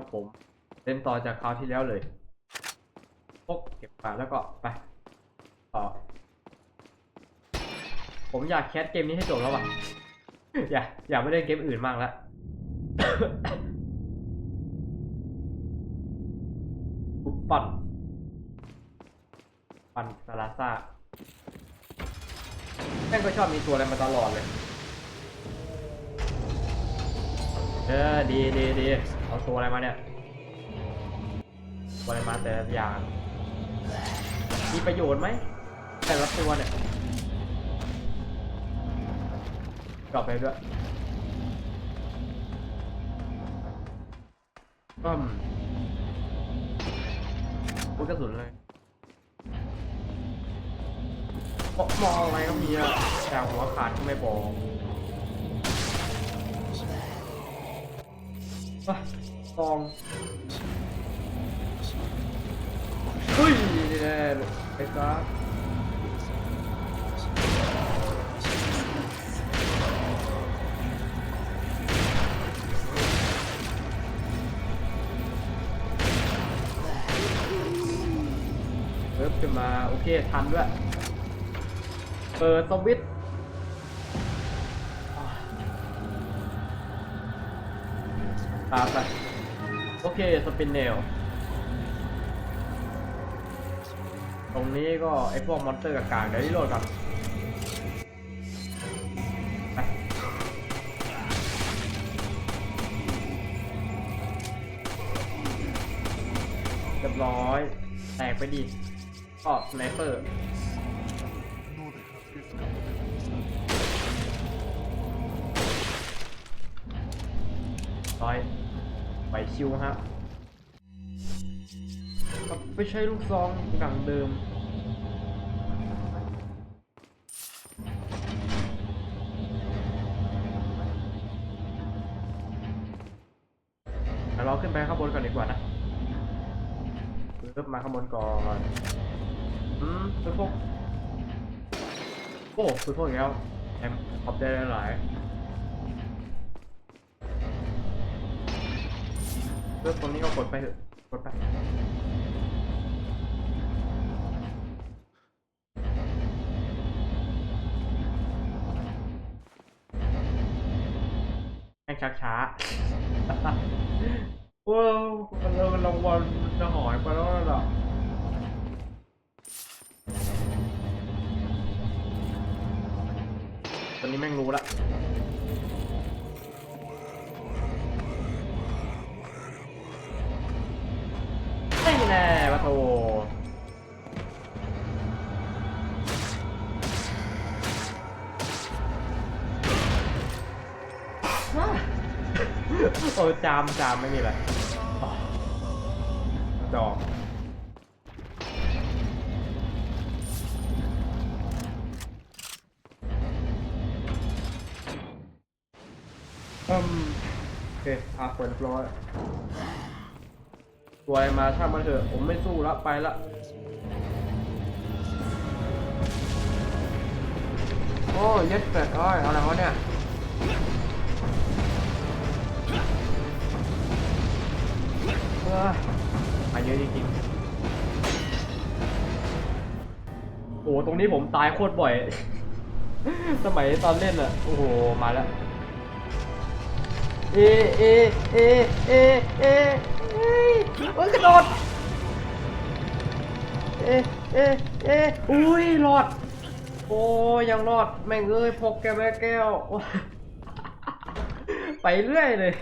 ครับผมเล่นต่อจากคราวที่แล้วเลยพกเก็บมาแล้วก็ไปต่อผมอยากแคสเกมนี้ให้จบแล้วว่ะ อยากอยากไม่เล่นเกมอื่นมากแล้วปุ๊บปั่นปั่นซาลาซ่าแม่งก็ชอบมีตัวอะไรมาตลอดเลย เออ ดีดีดี เอาตัวอะไรมาเนี่ยตัวอะไรมาแต่ละอย่าง มีประโยชน์ไหมแต่ละตัวเนี่ยกลับไปด้วยอืมพูดกระสุนเลยมองมองอะไรก็มีอะแต่หัวขาดก็ไม่บอก องเฮ้ยนี่แน่ไปซะเพิ่มขึ้นมา โอเค ทันด้วย เปิดสวิตตามไป เค สปินเนล ตรงนี้ก็ไอพวกมอนสเตอร์กากๆเดี๋ยวรีโหลดก่อนเรียบร้อย แตกไปดิก็สไนเปอร์ คิวฮะกลับไปใช้ลูกซองดังเดิมเดี๋ยวเราขึ้นไปข้างบนก่อนดีกว่านะเริ่มมาข้างบนก่อนอืมคือพวกโอ้คือพวกอีกแล้วแอมขอบได้หลายๆ เลือกตรงนี้ก็กดไปเถอะ กดไปแม่งช้าช้าๆว้าวมันเริ่มรางวัลจะหอยไปแล้วล่ะตอนนี้แม่งรู้ละ โอ้จามจามไม่มีอะไรดอกอืมโอเคพาเปิดเรียบร้อยตัวอะไรมาถ้างมันเถอะผมไม่สู้ละไปละโอ้เย็ดเป็ดอ้อยเอาอะไรวะเนี่ย อมาเยอะจริงๆโอ้ตรงนี้ผมตายโคตรบ่อย สมัยตอนเล่นอะโอ้โห มาแล้ว เอ เอ เอ เอ เอเอ้ยเอ้ยกระโดด เอ เอ เอ อุ้ยรอด โอ้ยังรอด แม่งเอ้ยพกแก้วแม่แก้ว ไปเรื่อยเลย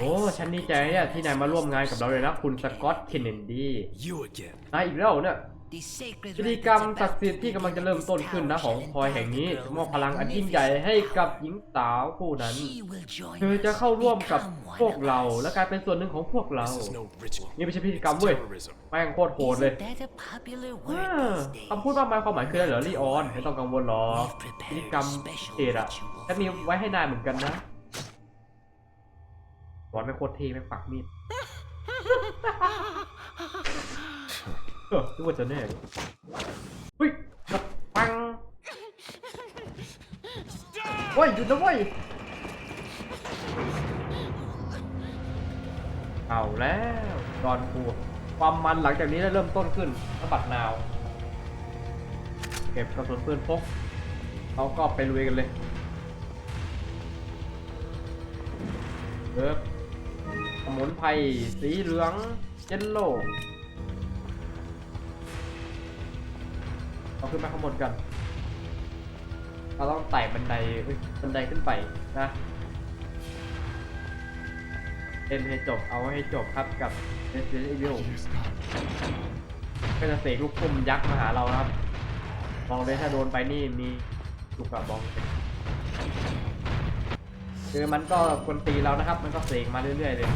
โอ้ nice. ฉันดีใจเนี่ยที่นายมาร่วมงานกับเราเลยนะคุณสกอตเคนเนดี You again. นายอีกแล้วเนี่ย The sacred พิธีกรรมศักดิ์สิทธิ์ที่กำลังจะเริ่มต้นขึ้นนะของพลอยแห่งนี้จะมอบพลังอันยิ่งใหญ่ให้กับหญิงสาวผู้นั้น She will join เธอจะเข้าร่วมกับ become one พวก of เรา us. และกลายเป็นส่วนหนึ่งของพวกเรา This is no ritual. นี่ไม่ใช่พิธีกรรมเว้ย Terrorism. แม่งโคตรโหดเลย Isn't that a popular อ่า word these days? คำพูดมากมายความหมายคืออะไรเหรอลีออนไม่ต้องกังวลหรอกพิธีกรรมเขตอะฉันมีไว้ให้นายเหมือนกันนะ บอลไม่งโคตรเท่ไม่งปักมีดเออนึกว่าจะแน่เฮ้ยกระปังเฮ้ยหยุดนะเว้ยเอาแล้วดอนกูความมันหลังจากนี้ได้เริ่มต้นขึ้นนบัดนาว เก็บกระสุนปืนพกเขาก็ไปลุยกันเลยเอิบสมุน ไพรสีเหลืองเยลโลเราขึ้นมาข้างบนกันเราต้องไต่บันไดบันไดขึ้นไปนะเล่นให้จบเอาให้จบครับกับ Resident Evil ก็จะเสกลูกพุ่มยักษ์มาหาเราครับมองเลยถ้าโดนไปนี่มีจุกอะบองคือมันก็กวนตีเรานะครับ มันก็เสกมาเรื่อยๆเลย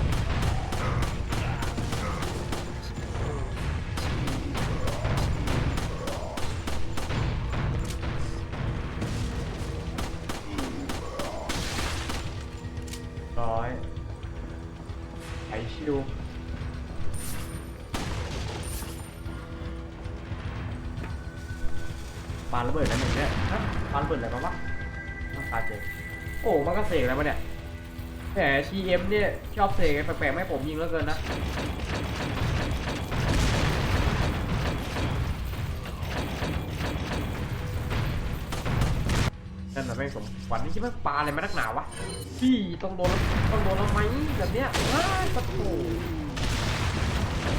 ดูปาระเบิดอะไรหนึ่งเนี่ยฮะปาระเบิดอะไรมาวะน้ำตาเจอโอ้มันก็เสกอะไรมาเนี่ยแหมชีเอ็มเนี่ยชอบเสกแปลกๆไม่ผมยิงแล้วเกินนะ นั่นน่ะไม่งสมหวัญนี่คิดว่าปลาอะไรมานักหนาวะพี่ต้องโดนต้องโดนแล้วไหมแบบเนี้ยว้ายปะโถ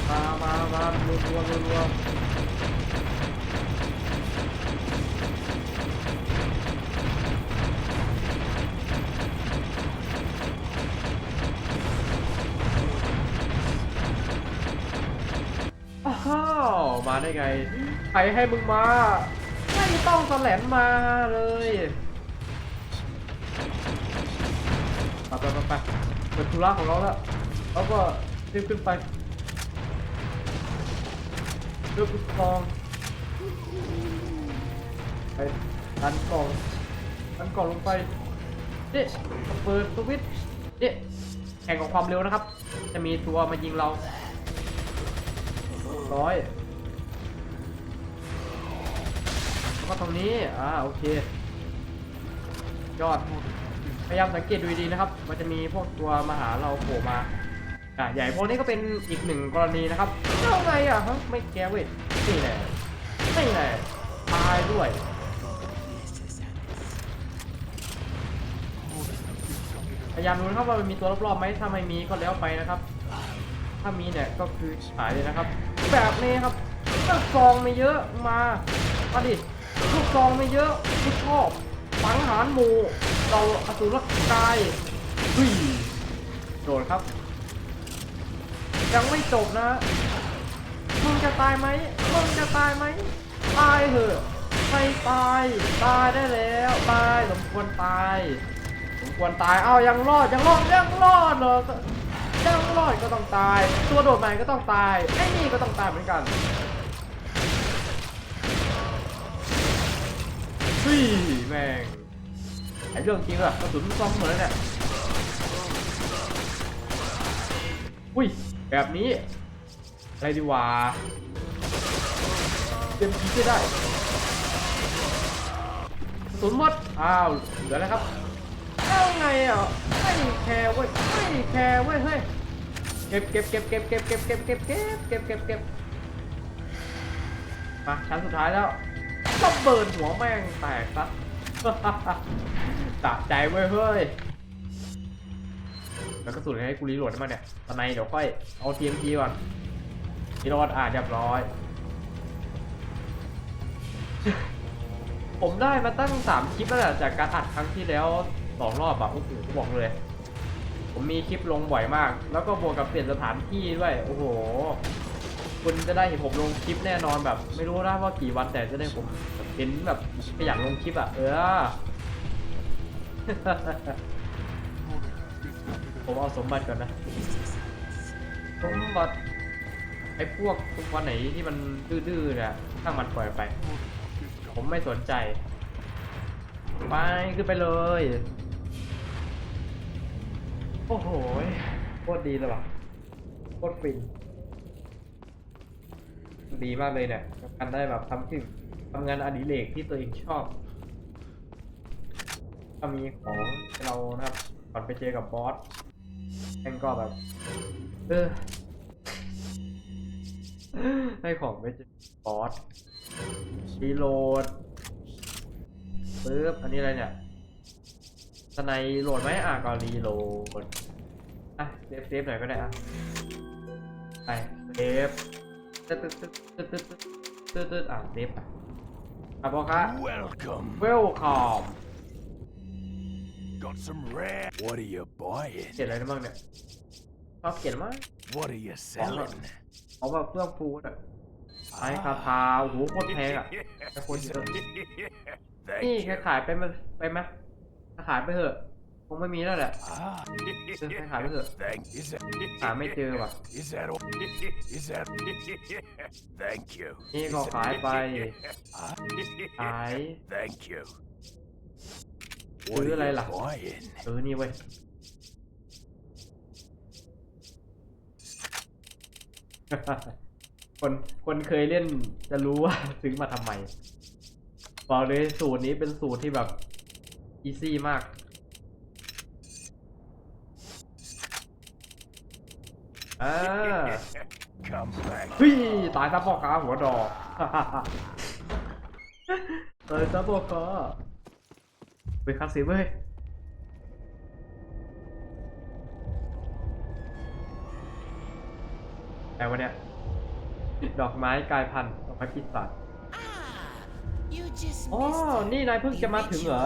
มามามารัวรัวรัวรัวอ้าวมาได้ไง ใครให้มึงมา ไม่ต้องแสลนมาเลย ไปไปไปไปเป็นธุระของเราแล้วเราก็รีบขึ้นไปเลื่อกกองไปดันกล่องดันกล่องลงไปนี่เปิดสวิตช์นี่แข่งกับความเร็วนะครับ จะมีตัวมายิงเราร้อยแล้วก็ตรงนี้ อ่า โอเค ยอด พยายามสังเกตดูดีนะครับ มันจะมีพวกตัวมาหาเราโผล่มาอ่าใหญ่พวกนี้ก็เป็นอีกหนึ่งกรณีนะครับเอาไงอะฮะไม่แก้เว้ยนี่แหละนี่แหละตายด้วยพยายามดูนะครับว่ามันมีตัวรอบๆไหมถ้าไม่มีก็แล้วไปนะครับ ถ้ามีเนี่ยก็คือหายเลยนะครับ แบบนี้ครับลูกซองไม่เยอะมามาดิลูกซองไม่เยอะกูชอบ ฝังหารหมูเราอสูรกายเฮ้ยโดดครับ ยังไม่จบนะมึงจะตายไหมมึงจะตายไหมตายเถอะไม่ตายตายได้แล้วตายสมควรตายสมควรตายเอายังรอดยังรอดยังรอดเหรอเจ้ารอดก็ต้องตาย ตัวโดดใหม่ก็ต้องตายไอ้นี่ก็ต้องตายเหมือนกันฟี่แม่ง ไอ้เรื่องจริงอะกระสุนซ้อมเหมือนเนี่ยอุ้ยแบบนี้ อะไรดีวะเต็มที่ได้กระสุนหมดอ้าวเหลือแล้วครับเอาไงอะไม่แคร์เว้ยไม่แคร์เว้ยเฮ้ยเก็บเก็บเก็บเก็บเก็บเก็บเก็บเก็บเก็บเก็บเก็บเก็บมาชั้นสุดท้ายแล้วระเบิดหัวแม่งแตกซะ สะใจเว้ยเฮ้ย แล้วกระสุนให้กูรีโหลดได้มาเนี่ยตอนในเดี๋ยวค่อยเอา TMG ก่อนรีโหลดอ่าเรียบร้อย ผมได้มาตั้งสามคลิปแล้วแหละจากการอัดครั้งที่แล้วสองรอบอะโอ้โหบอกเลย ผมมีคลิปลงบ่อยมาก แล้วก็บวกกับเปลี่ยนสถานที่ด้วย โอ้โห คุณจะได้เห็นผมลงคลิปแน่นอนแบบ ไม่รู้นะว่ากี่วันแต่จะได้ผมเห็นแบบขยันลงคลิปอะเออ ผมเอาสมบัติก่อนนะ สมบัติไอ้พวกตัวไหนที่มันดื้อๆเนี่ยถ้างมันปล่อยไป ผมไม่สนใจ ไปขึ้นไปเลย โอ้โหโคตรดีเลยว่ะโคตรฟิน ดีมากเลยเนี่ยกับการได้แบบทำถึงทำงานอดิเรกที่ตัวเองชอบ ก็มีของให้เรานะครับก่อนไปเจอกับบอสแม่งก็แบบเออให้ของไปเจอบอสรีโหลดปึ๊บอันนี้อะไรเนี่ยสไนโหลดไหมอะก็รีโหลดอะเซฟเซฟหน่อยก็ได้อะไปเซฟตึ๊ดตึ๊ดตึ๊ดตึ๊ดตึ๊ดตึ๊ดตึ๊ดอะเซฟอะอะพ่อคะ Welcome. เวลคอม Got some rare. What are you buying? เขียนอะไรได้บ้างเนี่ยชอบเขียนมั้ย What are you selling? เอาแบบเครื่องฟูดอะไอ้คาทาโอ้โหโคตรแพงอะแต่คนเยอะ Thank นี่ you. ขายไปมั้ยไปไหมขายไปเถอะ คงไม่มีแล้วแหละ Ah. ซื้อให้ขายไปเถอะ Thank. Is that? หาไม่เจอว่ะ Is that all? Is that? Thank you. นี่ก็ขายไป Ah. ขาย Thank you. ซื้ออะไรล่ะ buying? เออ นี่เว้ย คนคนเคยเล่นจะรู้ว่าซื้อมาทำไม บอกเลยสูตรนี้เป็นสูตรที่แบบ อีซี่มาก อ่า Come back. เฮ้ย ตายซะพ่อค้าหัวดอก ตายซะพ่อค้า ไปคัดสีเว้ยแต่วันเนี้ยดอกไม้กลายพันธุ์ดอกไม้ปีศาจ You just อ๋อ missed it. นี่นายเพิ่งจะมาถึงเหรอ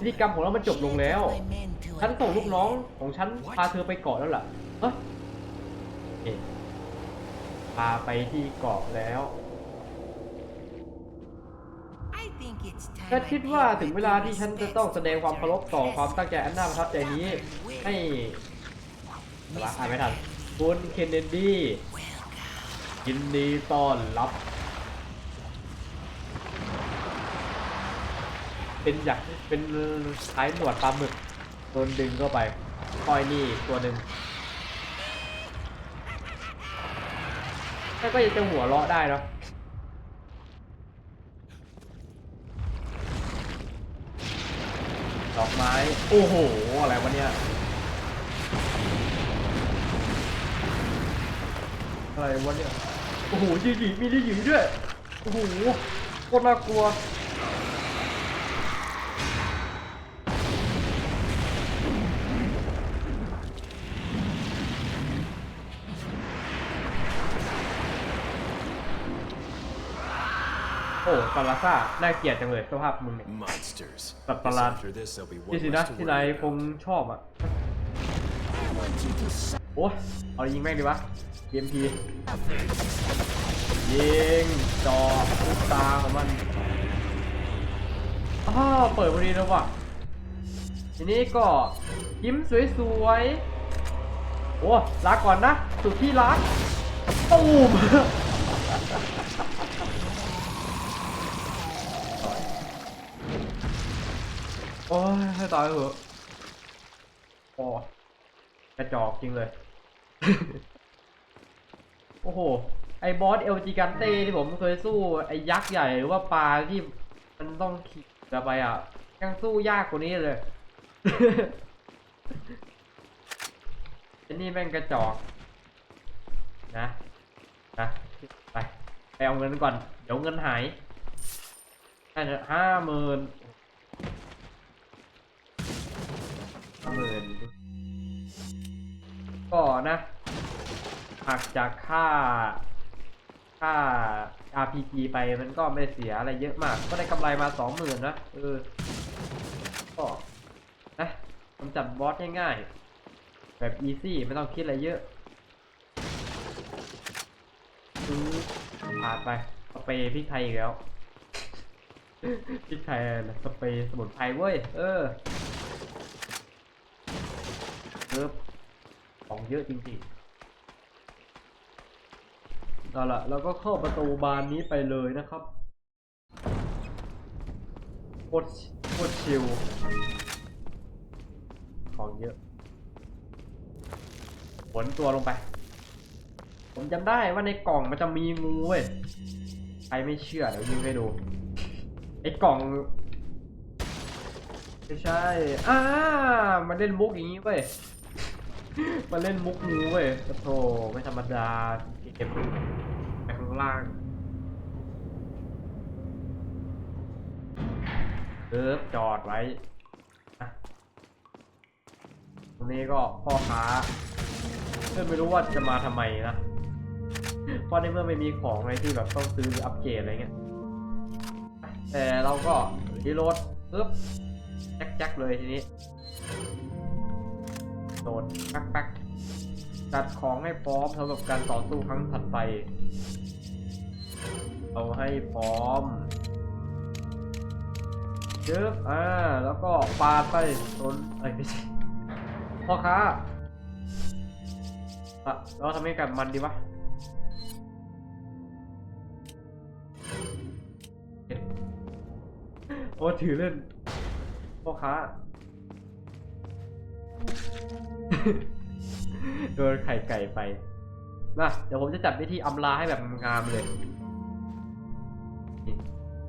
พิธีกรรมของเรามันจบลงแล้ว ฉันส่งลูกน้องของฉันพาเธอไปเกาะแล้วล่ะ เฮ้ยเอ๊ะพาไปที่เกาะแล้ว ฉันคิดว่าถึงเวลาที่ฉันจะต้องแสดงความเคารพต่อความตั้งใจอันน่าประทับใจนี้ ให้อะอ่านไม่ทันคุณเคนเนดียินดีต้อนรับ เป็นอยากเป็นคล้ายหนวดปลาหมึกโดนดึงเข้าไปคอยนี่ตัวหนึ่งแต่ก็ยังจะหัวเราะได้เนาะ อกไม้ โอ้โห อะไรวะเนี่ย อะไรวะเนี่ย โอ้โหยิงหยีมียืดหยีด้วย โอ้โห โคตรน่ากลัว โอ้ซาลาซ่าน่าเกลียดจังเลยสภาพมึงเนี่ย Monsters. But Guess Ballad- after this, there'll be นี่ one สินะ less to ที่นาย worry คง about. ชอบอะ โอ้ยเอายิงแม่งดีวะ EMP ยิงจอลูกตาของมันอ้าวเปิดพอดีแล้วว่ะ ทีนี้ก็ยิ้มสวยๆ โอ้ลาก่อนนะ สุดที่รักตูม โอ้ยให้ตายเถอะโอ้กระจอกจริงเลย โอ้โห ไอ้บอสเอลจิกันเต้ที่ผมเคยสู้ไอ้ยักษ์ใหญ่หรือว่าปลาที่มันต้องขี่เรือไปอะ ยังสู้ยากกว่านี้เลยไอ้นี่แม่งกระจอก นะ นะ ไป ไปเอาเงินก่อน เดี๋ยวเงินหายน่ห้าหมื่น ก็นะหักจากค่า ค่า RPG ไปมันก็ไม่เสียอะไรเยอะมาก ก็ได้กำไรมาสองหมื่นนะเออก็นะกำจัดบอสง่ายๆ แบบอีซี่ไม่ต้องคิดอะไรเยอะซื้อผ่านไปสเปรย์พริกไทยอีกแล้ว พริกไทยอะไรนะสเปรย์สมุนไพรเว้ย เออเออ เยอะจริงๆเอาละเราก็เข้าประตูบานนี้ไปเลยนะครับโคตรโคตรชิลของเยอะฝนตัวลงไป ผมจำได้ว่าในกล่องมันจะมีงูเว้ยใครไม่เชื่อเดี๋ยวยิงให้ดูไอ้กล่องไม่ใช่อ่ามาเล่นมุกอย่างนี้เว้ย มาเล่นมุกงูเว้ยโอ้โธไม่ธรรมดาเก็บไปข้างล่างเอิบจอดไว้ตรงนี้ก็พ่อค้าเพื่อนไม่รู้ว่าจะมาทำไมนะเพราะในเมื่อไม่มีของอะไรที่แบบต้องซื้ออัปเกรดอะไรเงี้ย แต่เราก็รีโหลดปึ๊บแจ็คแจ็คเลยทีนี้ โดแป๊กป๊กจัดของให้พร้อมสำหรับการต่อสู้ครั้งถัดไป เอาให้พร้อมเจอบอ่า แล้วก็ปาดไปโดนเอ้ยไม่ใช่พ่อค้าอะเราทำให้กับมันดีวะโอ้ถือเล่นพ่อค้า โดนไข่ไก่ไปนะเดี๋ยวผมจะจัดวิธีอำลาให้แบบงามเลย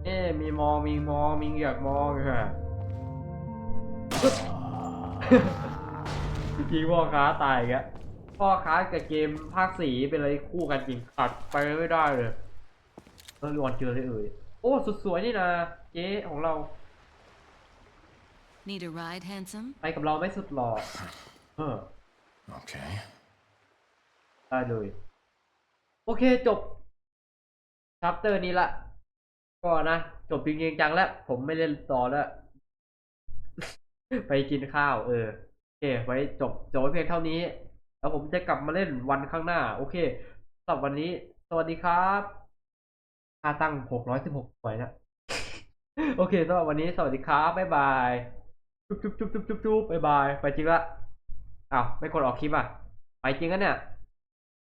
เอ๊มีมองมีมองมีเหงือกมองฮะจริงพ่อค้าตายอีกพ่อค้ากับเกมภาคสีเป็นอะไรคู่กันจริงตัดไปไม่ได้เลยเออรอนเจอเลยเอ่ยโอ้สุดสวยนี่นะเจ๊ของเรา Need a ride, handsome? ไปกับเราไม่สุดหล่อเออ Okay. ได้เลย โอเคจบชัปเตอร์นี้ละ ก็นะ จบจริงๆจังแล้ว ผมไม่เล่นต่อแล้ว ไปกินข้าว เออ โอเค ไว้จบจบไว้เพียงเท่านี้ แล้วผมจะกลับมาเล่นวันข้างหน้า โอเคสำหรับวันนี้ สวัสดีครับค่าตั้งหกร้อยสิบหกหน่วยนะ โอเคสำหรับวันนี้ สวัสดีครับ บ๊ายบายจุ๊บ จุ๊บจุ๊บจุ๊บจุ๊บจุ๊บบายบาย ไปจริงละอ้าวไม่กดออกคลิปอะ ไปจริงกันเนี่ย